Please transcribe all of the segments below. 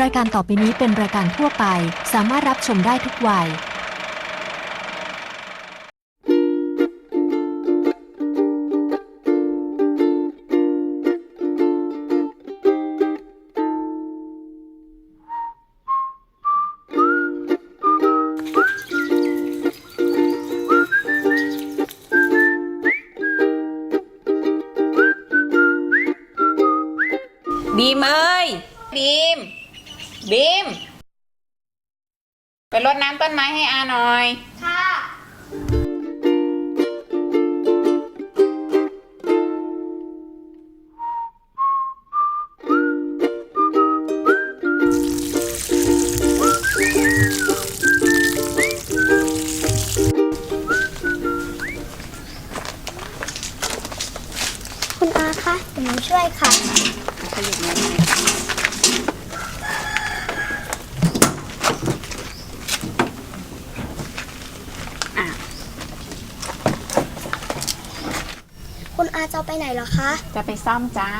รายการต่อไปนี้เป็นรายการทั่วไป สามารถรับชมได้ทุกวัย บีมเอ้ยบีม บีม ไปรดน้ำต้นไม้ให้อาหน่อย ค่ะคุณอาคะหนูช่วยค่ะ คุณอาจะเอาไปไหนเหรอคะ จะไปซ่อมจ้า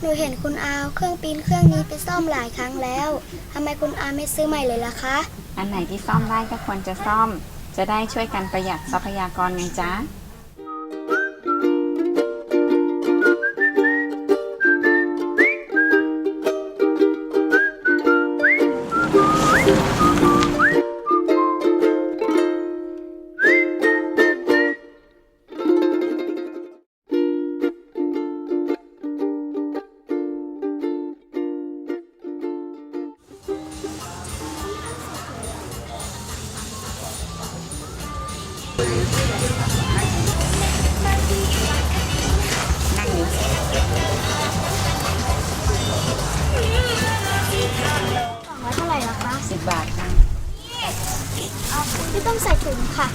หนูเห็นคุณอาเอาเครื่องปีนเครื่องนี้ไปซ่อมหลายครั้งแล้วทำไมคุณอาไม่ซื้อใหม่เลยล่ะคะ อันไหนที่ซ่อมได้ก็ควรจะซ่อม จะได้ช่วยกันประหยัดทรัพยากรไงจ้า ไม่ต้องใส่ถุงค่ะ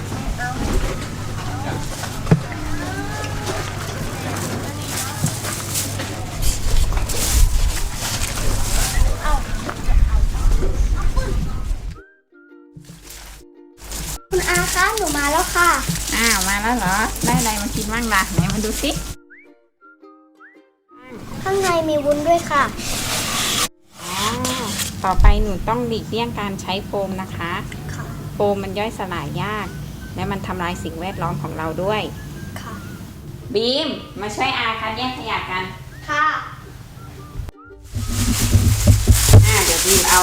คุณอาคะหนูมาแล้วค่ะ อ้าวมาแล้วเหรอ ได้อะไรมากินบ้างล่ะไหนมาดูสิข้างในมีวุ้นด้วยค่ะ อ๋อต่อไปหนูต้องหลีกเลี่ยงการใช้โฟมนะคะค่ะ โฟมมันย่อยสลายยาก และมันทำลายสิ่งแวดล้อมของเราด้วย ค่ะ บีม มาช่วยอาคัดแยกขยะกัน ค่ะ อ่าเดี๋ยวบีมเอา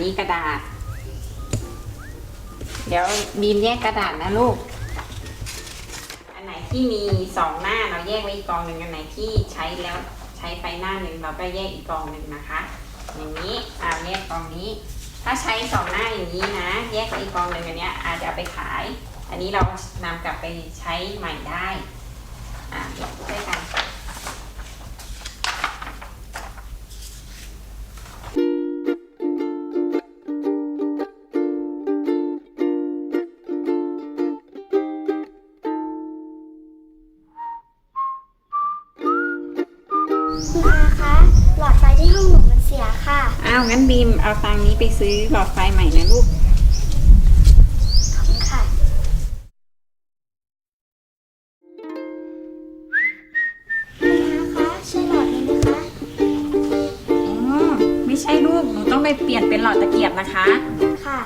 นี่กระดาษ เดี๋ยวบีมแยกกระดาษนะลูก อันไหนที่มีสองหน้าเราแยกไว้อีกกองหนึ่งอันไหนที่ใช้แล้วใช้ไปหน้าหนึ่งเราก็แยกอีกกองหนึ่งนะคะ อย่างนี้อ่าแยกกองนี้ ถ้าใช้สองหน้าอย่างนี้นะ แยกไว้อีกกองหนึ่งอันเนี้ยอาจจะเอาไปขาย อันนี้เรานำกลับไปใช้ใหม่ได้อ่าเดี๋ยวช่วยกัน อ้าวงั้นบีมเอาตังค์นี้ไปซื้อหลอดไฟใหม่นะลูก ขอบคุณค่ะคุณอาคะใช่หลอดนี้ไหมคะ อ๋อ ไม่ใช่ลูก หนูต้องไปเปลี่ยนเป็นหลอดตะเกียบนะคะ ค่ะ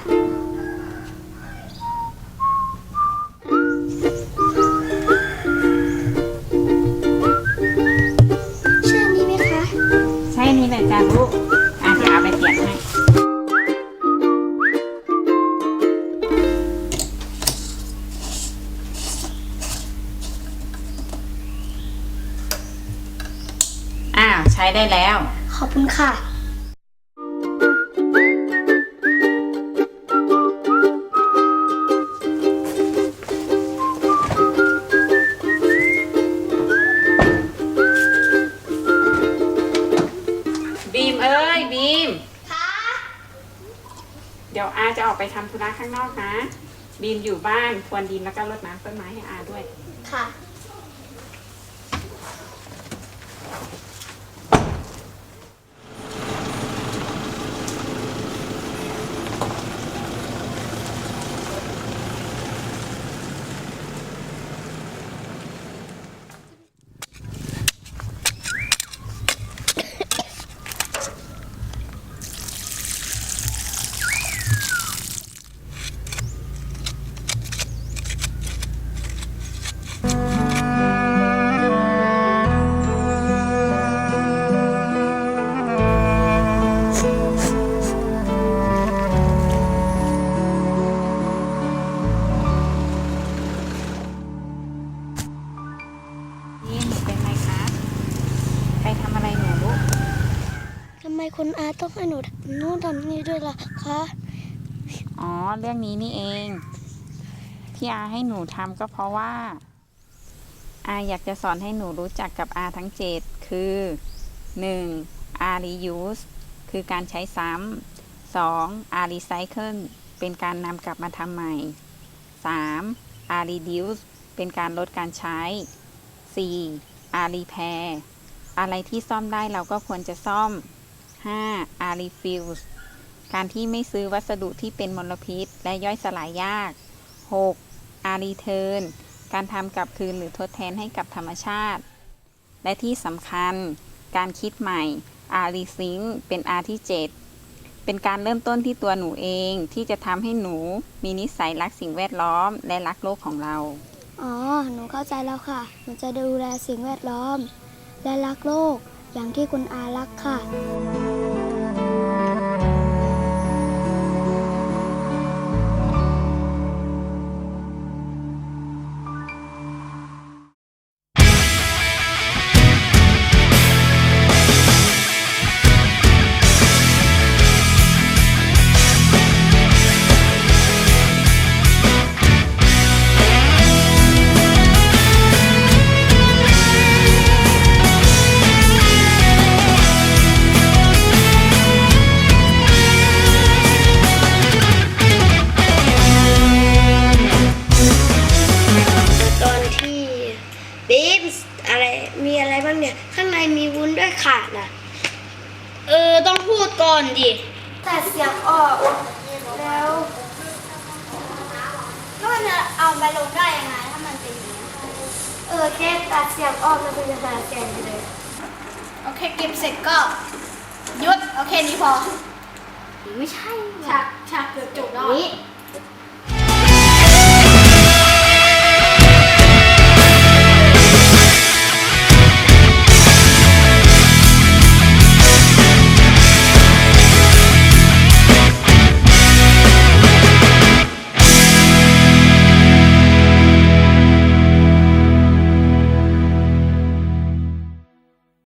ช้ได้แล้ว ขอบคุณค่ะ บีมเอ้ยบีม ค่ะเดี๋ยวอาจะออกไปทำธุระข้างนอกนะ บีมอยู่บ้านควนดินแล้วก็รดน้ำต้นไม้ให้อาด้วย ค่ะ คุณอาต้องให้หนูทำนู่นทำนี่ด้วยล่ะคะอ๋อ เรื่องนี้นี่เอง ที่อาให้หนูทำก็เพราะว่า อาอยากจะสอนให้หนูรู้จักกับอาทั้งเจ็ดคือ 1. อา reuse คือการใช้ซ้ำ 2. อา recycle เป็นการนำกลับมาทำใหม่ 3. อา reduce เป็นการลดการใช้ 4. อา repair อะไรที่ซ่อมได้เราก็ควรจะซ่อม 5. อา refuse การที่ไม่ซื้อวัสดุที่เป็นมลพิษ และย่อยสลายยาก 6. อารีเทิร์นการทำกลับคืนหรือทดแทนให้กับธรรมชาติ และที่สำคัญ การคิดใหม่อารีซิงเป็นอาที่ 7 เป็นการเริ่มต้นที่ตัวหนูเองที่จะทำให้หนูมีนิสัยรักสิ่งแวดล้อมและรักโลกของเรา อ๋อ หนูเข้าใจแล้วค่ะ หนูจะดูแลสิ่งแวดล้อม และรักโลก อย่างที่คุณอารักค่ะ มีอะไรบ้างเนี่ย ข้างในมีวุ้นด้วยค่ะนะเออ ต้องพูดก่อนดิแต่เสียงออกแล้วก็มันจะเอาไปลงได้ยังไงถ้ามันเป็นอย่างนี้เออแค่ตัดเสียงออกแล้วมันจะหาเสียงเลยโอเคเก็บเสร็จก็หยุดโอเคนี้พอไม่ใช่ฉากฉากเกือบจบแล้ว นี่อะ